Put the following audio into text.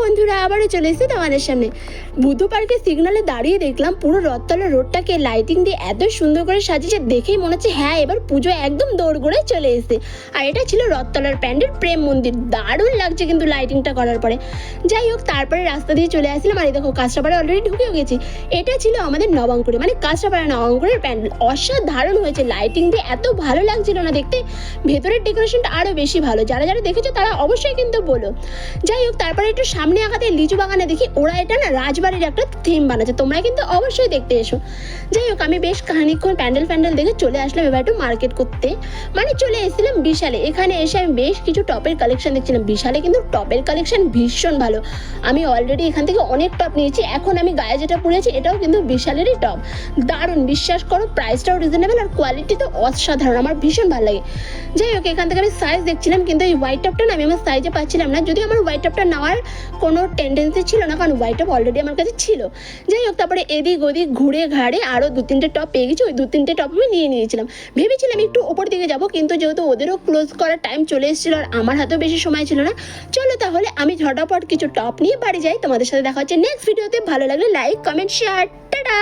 বন্ধুরা, আবারও চলে এসেছি তোমাদের সামনে। বুদ্ধ পার্কের সিগনালে দাঁড়িয়ে দেখলাম পুরো রথতলা রোডটাকে লাইটিং দিয়ে এত সুন্দর করে সাজিয়েছে, দেখেই মনে হচ্ছে হ্যাঁ এবার পুজো একদম দৌড় গড়ে চলে এসেছে। আর এটা ছিল রথতলার প্যান্ডেল, প্রেম মন্দির। দারুণ লাগছে কিন্তু লাইটিংটা করার পরে। যাই হোক, তারপরে রাস্তা দিয়ে চলে আসলাম, আর দেখো, কাঁচরাপাড়া অলরেডি ঢুকেও গেছি। এটা ছিল আমাদের নবাঙ্কুরে মানে কাঁচরাপাড়া নবাঙ্কুরের প্যান্ডেল। অসাধারণ হয়েছে লাইটিং দিয়ে, এত ভালো লাগছিল না দেখতে। ভেতরের ডেকোরেশনটা আরও বেশি ভালো। যারা যারা দেখেছ, তারা অবশ্যই কিন্তু বলো। যাই হোক, তারপরে একটু সামনে আগাতে লিচু বাগানে দেখি ওরা এটা না রাজবাড়ির একটা থিম বানাচ্ছে। তোমরা কিন্তু অবশ্যই দেখতে এসো। যাই হোক, আমি বেশ খানিকক্ষণ প্যান্ডেল প্যান্ডেল দেখে চলে আসলাম এবার একটু মার্কেট করতে। মানে চলে এসেছিলাম বিশালে। এখানে এসে আমি বেশ কিছু টপের কালেকশন দেখছিলাম। বিশালে কিন্তু টপের কালেকশন ভীষণ ভালো। আমি অলরেডি এখান থেকে অনেক টপ নিয়েছি। এখন আমি গায়ে যেটা পরেছি এটাও কিন্তু বিশালেরই টপ দারুণ, বিশ্বাস করো প্রাইসটাও রিজনেবল আর কোয়ালিটি তো অসাধারণ। আমার ভীষণ ভালো লাগে। যাই হোক, এখান থেকে আমি সাইজ দেখছিলাম, কিন্তু এই হোয়াইট টপটা না আমি আমার সাইজে পাচ্ছিলাম না। যদি আমার হোয়াইট টপটা নেওয়ার কোনো টেন্ডেন্সি ছিল না, কারণ হোয়াইট টপ অলরেডি আমার কাছে ছিল। যাই হোক, তারপরে এদিক ওদিক ঘুরে ঘাড়ে আরও দু তিনটে টপ পেয়ে গেছি, ওই দু তিনটে টপ আমি নিয়ে নিয়েছিলাম। ভেবেছিলাম একটু ওপর দিকে যাব, কিন্তু যেহেতু ওদেরও ক্লোজ করার টাইম চলে এসেছিল আর আমার হাতেও বেশি সময় ছিল না, চলো তাহলে আমি ঝটাপট কিছু টপ নিয়ে বাড়ি যাই। তোমাদের সাথে দেখা হচ্ছে নেক্সট ভিডিওতে ভালো লাগলে লাইক কমেন্ট শেয়ার টাটা